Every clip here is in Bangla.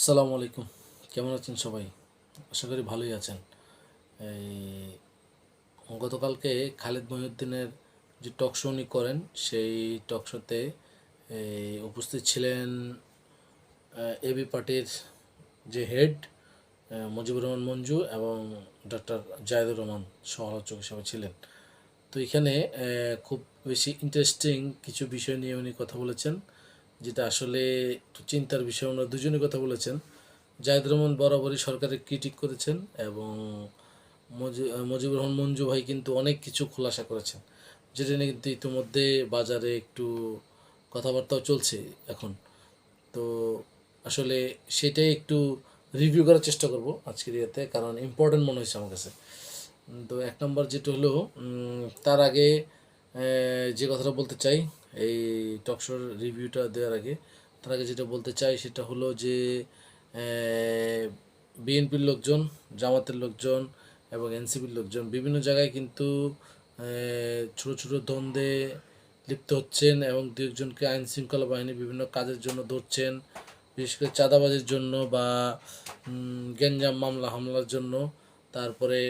আসসালামু আলাইকুম। কেমন আছেন সবাই? আশা করি ভালোই আছেন। এই, গতকালকে খালেদ মহিউদ্দিনের যে টক শো উনি করেন, সেই টক শোতে উপস্থিত ছিলেন এবি পার্টির যে হেড মুজিবুর রহমান মঞ্জু এবং ডক্টর জায়দুর রহমান সহ আলোচক হিসেবে ছিলেন। তো এখানে খুব বেশি ইন্টারেস্টিং কিছু বিষয় নিয়ে উনি কথা বলেছেন। যেটা আসলে একটু চিন্তার বিষয়, ওনারা দুজনে কথা বলেছেন। জাহিদ রহমান বরাবরই সরকারের ক্রিটিক করেছেন এবং মুজিবুর রহমান মঞ্জু ভাই কিন্তু অনেক কিছু খোলাসা করেছেন, যেটা নিয়ে কিন্তু ইতিমধ্যে বাজারে একটু কথাবার্তাও চলছে এখন। তো আসলে সেটাই একটু রিভিউ করার চেষ্টা করব আজকের ইয়েতে, কারণ ইম্পর্টেন্ট মনে হয়েছে আমার কাছে। তো এক নম্বর যেটা হলো তার আগে যে কথাটা বলতে চাই এই টকশোর রিভিউটা দেওয়ার আগে তার আগে যেটা বলতে চাই সেটা হলো যে বিএনপির লোকজন জামাতের লোকজন এবং এনসিপির লোকজন বিভিন্ন জায়গায় কিন্তু ছোট ছোট দ্বন্দ্বে লিপ্ত হচ্ছেন এবং দু একজনকে আইন শৃঙ্খলা বাহিনী বিভিন্ন কাজের জন্য ধরছেন বিশেষ করে চাঁদাবাজির জন্য বা উম, গ্যাঞ্জাম মামলা হামলার জন্য। তারপরে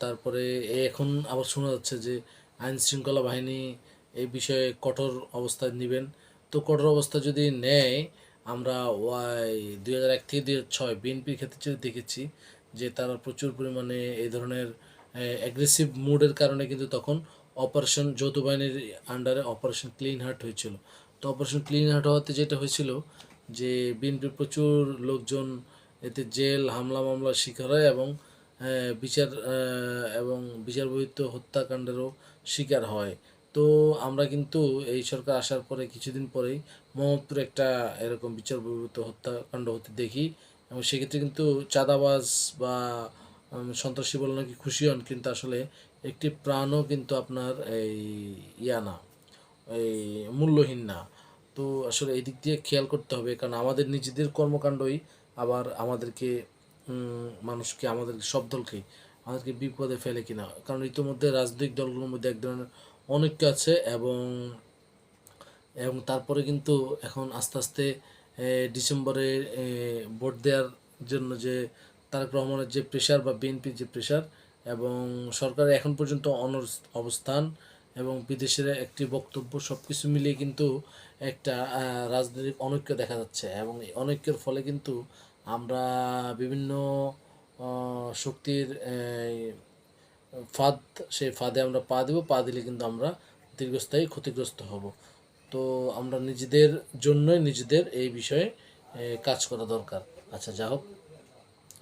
তারপরে এখন আবার শোনা যাচ্ছে যে আইন শৃঙ্খলা বাহিনী এই বিষয়ে কঠোর অবস্থা নেবেন। তো কঠোর অবস্থা যদি নেয়, আমরা ওয়াই দুই হাজার এক থেকে দুই হাজার ছয় বিএনপির ক্ষেত্রে দেখেছি যে তারা প্রচুর পরিমাণে এই ধরনের অ্যাগ্রেসিভ মুডের কারণে কিন্তু তখন অপারেশন যৌথ বাহিনীর আন্ডারে অপারেশন ক্লিন হার্ট হয়েছিল। তো অপারেশন ক্লিন হার্ট হওয়াতে যেটা হয়েছিল যে বিএনপির প্রচুর লোকজন এতে জেল, হামলা, মামলার শিকার হয় এবং বিচার এবং বিচারবহিত হত্যাকাণ্ডেরও শিকার হয়। তো আমরা কিন্তু এই সরকার আসার পরে কিছুদিন পরেই মোহাম্মদপুরে একটা এরকম বিচার বহির্ভূত হত্যাকাণ্ড হতে দেখি এবং সেক্ষেত্রে কিন্তু চাঁদাবাজ বা সন্ত্রাসী বলে নাকি খুশি হন, কিন্তু আসলে একটি প্রাণও কিন্তু আপনার এই ইয়া না, এই মূল্যহীন না। তো আসলে এই দিক দিয়ে খেয়াল করতে হবে, কারণ আমাদের নিজেদের কর্মকাণ্ডই আবার আমাদেরকে মানুষকে, আমাদের সব দলকেই আমাদেরকে বিপদে ফেলে কিনা। কারণ ইতিমধ্যে রাজনৈতিক দলগুলোর মধ্যে এক ধরনের অনৈক্য আছে এবং এবং তারপরে কিন্তু এখন আস্তে আস্তে ডিসেম্বরে ভোট দেওয়ার জন্য যে তারেক রহমানের যে প্রেশার বা বিএনপির যে প্রেশার এবং সরকারের এখন পর্যন্ত অনর অবস্থান এবং বিদেশের একটি বক্তব্য সব কিছু মিলিয়ে কিন্তু একটা রাজনৈতিক অনৈক্য দেখা যাচ্ছে এবং এই অনৈক্যের ফলে কিন্তু আমরা বিভিন্ন শক্তির ফাঁদ, সেই ফাঁদে আমরা পা দেবো, পা দিলে কিন্তু আমরা দীর্ঘস্থায়ী ক্ষতিগ্রস্ত হব। তো আমরা নিজেদের জন্যই নিজেদের এই বিষয়ে কাজ করা দরকার। আচ্ছা যা হোক।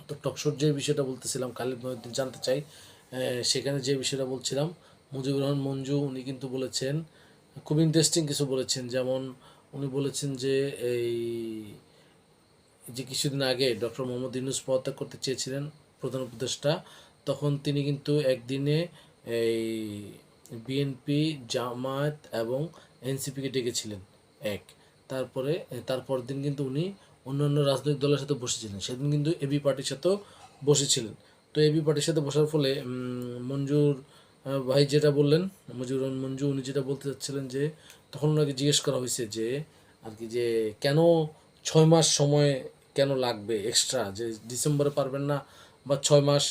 তো টকশোর যে বিষয়টা বলতেছিলাম, খালিদ মহিউদ্দিন জানতে চাই সেখানে যে বিষয়টা বলছিলাম, মুজিবুর রহমান মঞ্জু, উনি কিন্তু বলেছেন, খুব ইন্টারেস্টিং কিছু বলেছেন। যেমন উনি বলেছেন যে, এই যে কিছুদিন আগে ডক্টর মোহাম্মদ ইউনুস পদত্যাগ করতে চেয়েছিলেন প্রধান উপদেষ্টা, তখন তিনি কিন্তু একদিনে এই বিএনপি জামায়াত এবং এনসিপিকে ডেকেছিলেন, এক। তারপরে তারপর দিন কিন্তু উনি অন্যান্য রাজনৈতিক দলের সাথে বসেছিলেন। সেদিন কিন্তু এবি পার্টির সাথেও বসেছিলেন। তো এবি পার্টির সাথে বসার ফলে মঞ্জুর ভাই যেটা বললেন রহমান মঞ্জু, উনি যেটা বলতে চাচ্ছিলেন যে, তখন ওনাকে জিজ্ঞেস করা হয়েছে যে, আর কি যে, কেন ছয় মাস সময় কেন লাগবে এক্সট্রা যে ডিসেম্বরে পারবেন না বা ছয় মাস।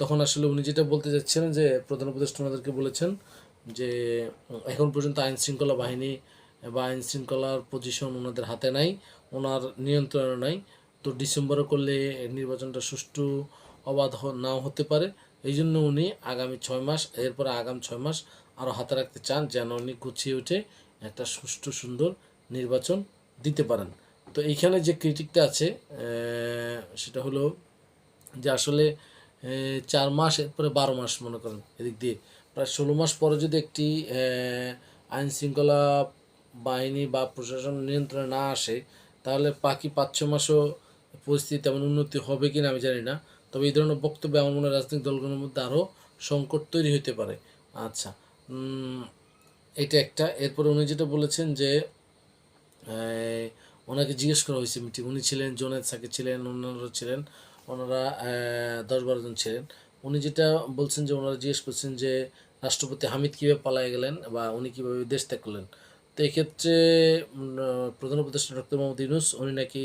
তখন আসলে উনি যেটা বলতে চাচ্ছিলেন যে, প্রধান উপদেষ্টা ওনাদেরকে বলেছেন যে, এখন পর্যন্ত আইন শৃঙ্খলা বাহিনী বা আইন শৃঙ্খলার পজিশন ওনাদের হাতে নাই, ওনার নিয়ন্ত্রণে নাই। তো ডিসেম্বরে করলে নির্বাচনটা সুষ্ঠু, অবাধ নাও হতে পারে। এই জন্য উনি আগামী ছয় মাস, এরপরে আগামী ছয় মাস আরও হাতে রাখতে চান যেন উনি গুছিয়ে উঠে একটা সুষ্ঠু, সুন্দর নির্বাচন দিতে পারেন। তো এইখানে যে ক্রিটিকটা আছে সেটা হলো যে আসলে চার মাস এরপরে বারো মাস মনে করেন এদিক দিয়ে। প্রায় ষোলো মাস পরে যদি একটি আইন শৃঙ্খলা বাহিনী বা প্রশাসন নিয়ন্ত্রণে না আসে, তাহলে বাকি পাঁচ ছ মাসও পরিস্থিতি তেমন উন্নতি হবে কি না আমি জানি না। তবে এই ধরনের বক্তব্য আমার মনে হয় রাজনৈতিক দলগুলোর মধ্যে আরও সংকট তৈরি হতে পারে। আচ্ছা এটা একটা। এরপরে উনি যেটা বলেছেন যে ওনাকে জিজ্ঞেস করা হয়েছে মিটিং। উনি ছিলেন, জোনেদ সাকি ছিলেন, অন্যান্যরা ছিলেন, ওনারা দশ বারো জন ছিলেন। উনি যেটা বলছেন যে, ওনারা জিজ্ঞেস করছেন যে, রাষ্ট্রপতি হামিদ কীভাবে পালায় গেলেন বা উনি কীভাবে দেশ ত্যাগ করলেন। তো এক্ষেত্রে প্রধান উপদেষ্টা ডক্টর মোহাম্মদ ইউনুস, উনি নাকি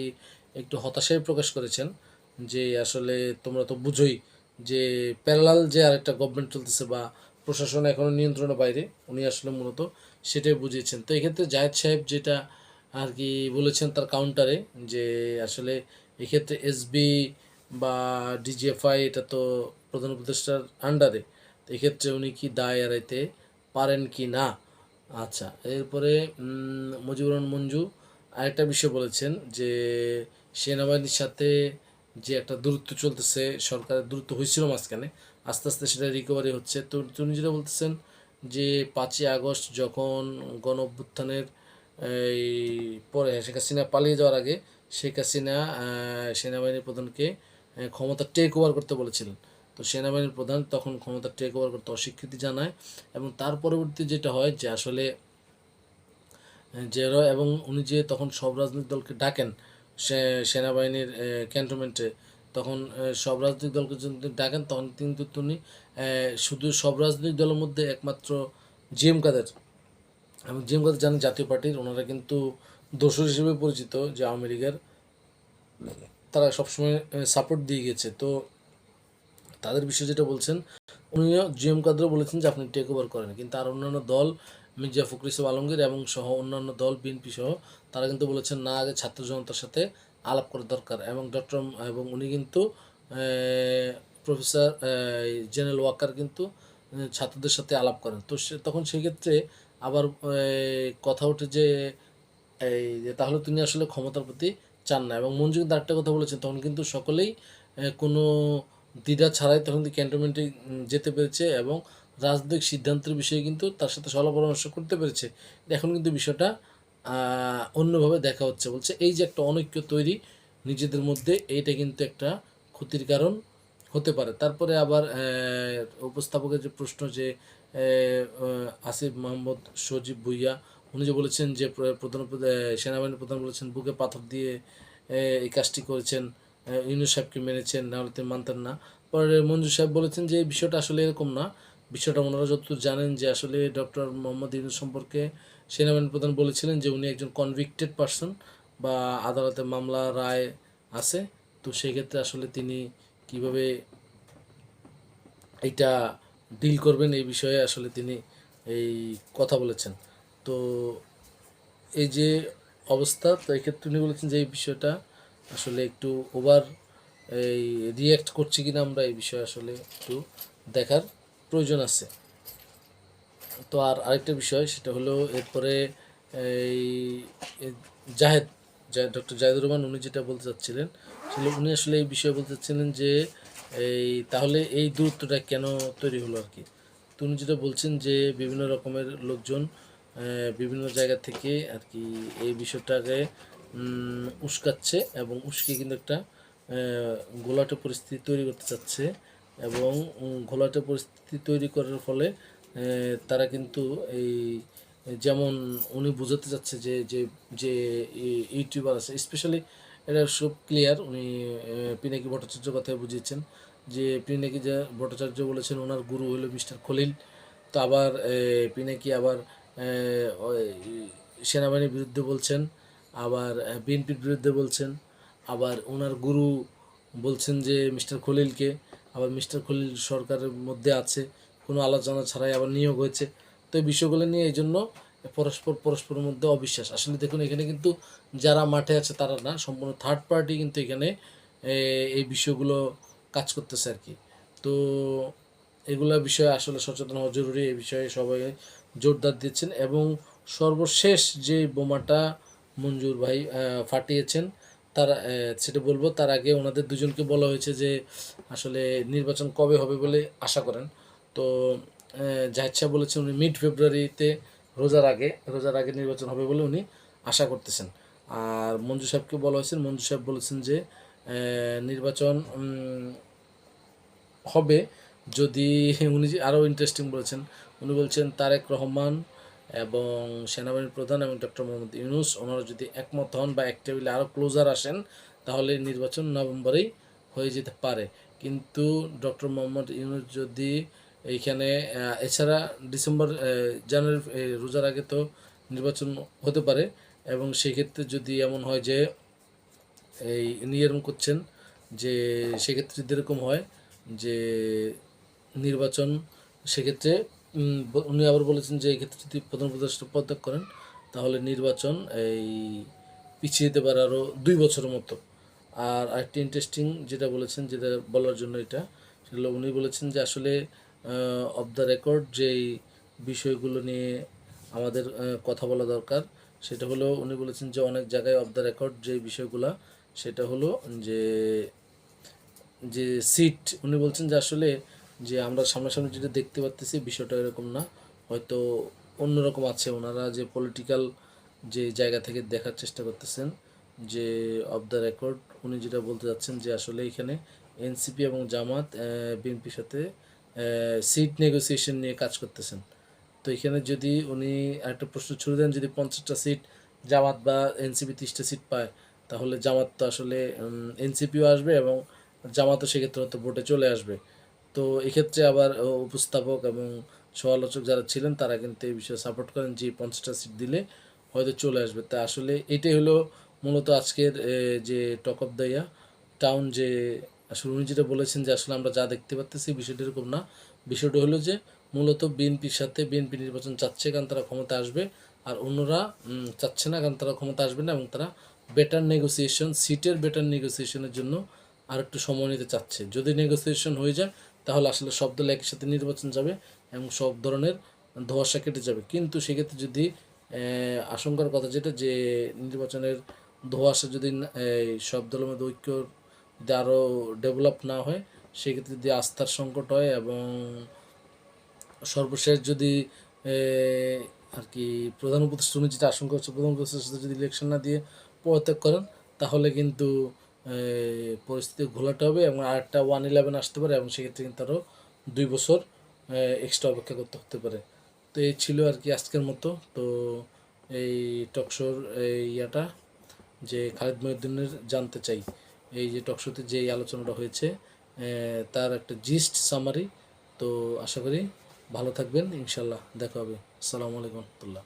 একটু হতাশাই প্রকাশ করেছেন যে, আসলে তোমরা তো বুঝোই যে, প্যারালাল যে আরেকটা গভর্নমেন্ট চলতেছে বা প্রশাসন এখনও নিয়ন্ত্রণের বাইরে, উনি আসলে মূলত সেটাই বুঝিয়েছেন। তো এক্ষেত্রে জাহেদ সাহেব যেটা আর কি বলেছেন তার কাউন্টারে যে আসলে এক্ষেত্রে এসবি বা ডিজিএফআই এটা তো প্রধান উপদেষ্টার আন্ডারে তো এক্ষেত্রে উনি কি দায় এড়াইতে পারেন কি না? আচ্ছা এরপরে মুজিবুর রহমান মঞ্জু আরেকটা বিষয় বলেছেন যে সেনাবাহিনীর সাথে যে একটা দূরত্ব চলতেছে, সরকারের দূরত্ব হয়েছিল মাঝখানে, আস্তে আস্তে সেটা রিকভারি হচ্ছে। তো তিনি যেটা বলতেছেন যে পাঁচই আগস্ট যখন গণ অভ্যুত্থানের এই পরে শেখ হাসিনা পালিয়ে যাওয়ার আগে শেখ হাসিনা সেনাবাহিনীর প্রধানকে ক্ষমতা টেক ওভার করতে বলেছিলেন। তো সেনাবাহিনীর প্রধান তখন ক্ষমতা টেক ওভার করতে অস্বীকৃতি জানায় এবং তার পরবর্তী যেটা হয় যে আসলে যে এবং উনি যে তখন সব রাজনৈতিক দলকে ডাকেন সেনাবাহিনীর ক্যান্টনমেন্টে তখন সব রাজনৈতিক দলকে যদি ডাকেন তখন কিন্তু তিনি শুধু সব রাজনৈতিক দলের মধ্যে একমাত্র জিএম কাদের এবং জিএম কাদের জানেন জাতীয় পার্টির ওনারা কিন্তু দোসর হিসেবে পরিচিত যে আওয়ামী লীগের, তারা সবসময় সাপোর্ট দিয়ে গেছে। তো তাদের বিষয়ে যেটা বলছেন, উনিও জিএম কাদরও বলেছেন যে আপনি টেক ওভার করেন। কিন্তু আর অন্যান্য দল, মির্জা ফখরুল আলমগীর এবং সহ অন্যান্য দল বিএনপি সহ, তারা কিন্তু বলেছেন, না, আগে ছাত্র জনতার সাথে আলাপ করা দরকার। এবং ডক্টর এবং উনি কিন্তু প্রফেসর জেনারেল ওয়াকার কিন্তু ছাত্রদের সাথে আলাপ করেন। তো সে, তখন সেক্ষেত্রে আবার কথা ওঠে যে, এই যে তাহলে তিনি আসলে ক্ষমতার প্রতি চান না। এবং মঞ্জু কিন্তু আরেকটা কথা বলেছেন, তখন কিন্তু সকলেই কোনো দ্বিধা ছাড়াই তখন কিন্তু ক্যান্টনমেন্টে যেতে পেরেছে এবং রাজনৈতিক সিদ্ধান্তের বিষয়ে কিন্তু তার সাথে সলা পরামর্শ করতে পেরেছে। এখন কিন্তু বিষয়টা অন্যভাবে দেখা হচ্ছে। বলছে, এই যে একটা অনৈক্য তৈরি নিজেদের মধ্যে, এইটা কিন্তু একটা ক্ষতির কারণ হতে পারে। তারপরে আবার উপস্থাপকের যে প্রশ্ন যে আসিফ মোহাম্মদ সজীব ভুইয়া উনি যে বলেছেন যে প্রধান সেনাবাহিনীর প্রধান বলেছেন বুকে পাথর দিয়ে এই কাজটি করেছেন আহ, ইউনুস সাহেবকে মেনেছেন নাহলে তিনি মানতেন না। পরে মঞ্জু সাহেব বলেছেন যে বিষয়টা আসলে এরকম না। বিষয়টা ওনারা যতদূর জানেন যে আসলে ডক্টর মোহাম্মদ ইউনুস সম্পর্কে সেনাবাহিনী প্রধান বলেছিলেন যে উনি একজন কনভিক্টেড পারসন বা আদালতে মামলা রায় আছে। তো সেক্ষেত্রে আসলে তিনি কীভাবে এইটা ডিল করবেন এই বিষয়ে আসলে তিনি এই কথা বলেছেন। তো এই যে অবস্থা, তো এক্ষেত্রে উনি বলেছেন যে এই বিষয়টা আসলে একটু ওভার এই রিয়্যাক্ট করছি কিনা আমরা এই বিষয়ে আসলে একটু দেখার প্রয়োজন আছে। তো আর আরেকটা বিষয়, সেটা হলো এরপরে এই জাহেদ ডক্টর জাহেদুর রহমান উনি যেটা বলতে চাচ্ছিলেন, সেটা উনি আসলে এই বিষয়ে বলতে চাচ্ছিলেন যে এই, তাহলে এই দূরত্বটা কেন তৈরি হলো আর কি? তুমি যেটা বলছেন যে বিভিন্ন রকমের লোকজন বিভিন্ন জায়গা থেকে আর কি এই বিষয়টাকে উস্কাচ্ছে এবং উস্কে কিন্তু একটা ঘোলাটে পরিস্থিতি তৈরি করতে চাচ্ছে এবং ঘোলাটে পরিস্থিতি তৈরি করার ফলে তারা কিন্তু এই, যেমন উনি বোঝাতে চাচ্ছে যে যে ইউটিউবার আছে স্পেশালি এটা সব ক্লিয়ার উনি পিনাকি ভট্টাচার্য কথায় বুঝিয়েছেন যে, পিনাকি যে ভট্টাচার্য বলেছেন, ওনার গুরু হলো মিস্টার খলিল। তো আবার পিনাকি আবার সেনাবাহিনীর বিরুদ্ধে বলছেন, আবার বিএনপির বিরুদ্ধে বলছেন, আবার ওনার গুরু বলছেন যে, মিস্টার খলিলকে, আবার মিস্টার খলিল সরকারের মধ্যে আছে, কোনো আলোচনা ছাড়াই আবার নিয়োগ হয়েছে। তো এই বিষয়গুলো নিয়ে এই জন্য পরস্পর, পরস্পরের মধ্যে অবিশ্বাস। আসলে দেখুন, এখানে কিন্তু যারা মাঠে আছে তারা না, সম্পূর্ণ থার্ড পার্টি কিন্তু এখানে এই বিষয়গুলো কাজ করতেছে আর কি। তো এগুলা বিষয়ে আসলে সচেতন হওয়া জরুরি, এই বিষয়ে সবাই জোরদার দিচ্ছেন এবং সর্বশেষ যে বোমাটা মঞ্জুর ভাই ফাটিয়েছেন, তার সেটা বলব, তার আগে ওনাদের দুজনকে বলা হয়েছে যে আসলে নির্বাচন কবে হবে বলে আশা করেন। তো জাহিদ সাহেব বলেছেন উনি মিড ফেব্রুয়ারিতে রোজার আগে রোজার আগে নির্বাচন হবে বলে উনি আশা করতেছেন। আর মঞ্জু সাহেবকে বলা হয়েছে, মঞ্জু সাহেব বলেছেন যে নির্বাচন হবে যদি উনি যে আরও ইন্টারেস্টিং বলেছেন। উনি বলছেন, তারেক রহমান এবং সেনাবাহিনীর প্রধান এবং ডক্টর মোহাম্মদ ইউনুস, ওনারা যদি একমত হন বা এক টেবিলে আরও ক্লোজার আসেন, তাহলে নির্বাচন নভেম্বরেই হয়ে যেতে পারে। কিন্তু ডক্টর মোহাম্মদ ইউনুস যদি এইখানে এছাড়া ডিসেম্বর জানুয়ারি রোজার আগে তো নির্বাচন হতে পারে এবং সেক্ষেত্রে যদি এমন হয় যে এই নিয়ম করছেন যে সেক্ষেত্রে যেরকম হয় যে নির্বাচন, সেক্ষেত্রে উনি আবার বলেছেন যে এক্ষেত্রে যদি প্রধান উপদেষ্টা পদত্যাগ করেন, তাহলে নির্বাচন এই পিছিয়ে যেতে পারে আরও দুই বছরের মতো। আর আরেকটি ইন্টারেস্টিং যেটা বলেছেন, যেটা বলার জন্য এটা সেগুলো উনি বলেছেন যে আসলে অফ দ্য রেকর্ড যেই বিষয়গুলো নিয়ে আমাদের কথা বলা দরকার, সেটা হলো উনি বলেছেন যে অনেক জায়গায় অফ দ্য রেকর্ড যে বিষয়গুলো, সেটা হলো যে যে সিট উনি বলছেন যে আসলে যে আমরা সামনাসামনি যেটা দেখতে পাচ্তেছি বিষয়টা এরকম না, হয়তো অন্যরকম আছে। ওনারা যে পলিটিক্যাল যে জায়গা থেকে দেখার চেষ্টা করতেছেন যে অফ দ্য রেকর্ড উনি যেটা বলতে যাচ্ছেন যে আসলে এখানে এনসিপি এবং জামাত বিএনপির সাথে সিট নেগোসিয়েশন নিয়ে কাজ করতেছেন। তো এখানে যদি উনি একটা প্রশ্ন ছুড়ে দেন, যদি পঞ্চাশটা সিট জামাত বা এনসিপি তিরিশটা সিট পায়, তাহলে জামাত তো আসলে এনসিপিও আসবে এবং জামাতও সেক্ষেত্রে হয়তো ভোটে চলে আসবে। তো এক্ষেত্রে আবার উপস্থাপক এবং সমালোচক যারা ছিলেন, তারা কিন্তু এই বিষয়ে সাপোর্ট করেন যে পঞ্চাশটা সিট দিলে হয়তো চলে আসবে। তা আসলে এটাই হলো মূলত আজকের যে টক অফ দ্য ইয়া টাউন যে আসলে উনি যেটা বলেছেন যে আসলে আমরা যা দেখতে পাচ্তেছি বিষয়টা এরকম না। বিষয়টা হলো যে মূলত বিএনপির সাথে বিএনপি নির্বাচন চাচ্ছে কারণ তারা ক্ষমতা আসবে আর অন্যরা চাচ্ছে না কারণ তারা ক্ষমতা আসবে না এবং তারা বেটার নেগোসিয়েশন সিটের বেটার নেগোসিয়েশনের জন্য আর একটু সময় নিতে চাচ্ছে। যদি নেগোসিয়েশন হয়ে যায়, তাহলে আসলে সব দল একই সাথে নির্বাচন যাবে এবং সব ধরনের ধোয়াশা কেটে যাবে। কিন্তু সেক্ষেত্রে যদি আশঙ্কার কথা যেটা যে নির্বাচনের ধোয়াশা যদি সব দলের মধ্যে ঐক্য যদি আরও ডেভেলপ না হয়, সেক্ষেত্রে যদি আস্থার সংকট হয় এবং সর্বশেষ যদি আর কি প্রধান উপদেষ্টা উনি যেটা আশঙ্কা হচ্ছে প্রধান উপদেষ্টার সাথে যদি ইলেকশন না দিয়ে পদত্যাগ করেন, তাহলে কিন্তু পরিস্থিতি ঘোলাটে হবে এবং আরেকটা ওয়ান ইলেভেন আসতে পারে এবং সেক্ষেত্রে কিন্তু আরও দুই বছর এক্সট্রা অপেক্ষা করতে হতে পারে। তো এই ছিল আর কি আজকের মতো। তো এই টকশোর এই ইয়াটা যে খালিদ মহিউদ্দিনের জানতে চাই। এই যে টকশোতে যে আলোচনাটা হয়েছে তার একটা জিস্ট সামারি তো আশা করি ভালো থাকবেন। ইনশাল্লাহ দেখা হবে। আসসালামু আলাইকুম রহমতুল্লাহ।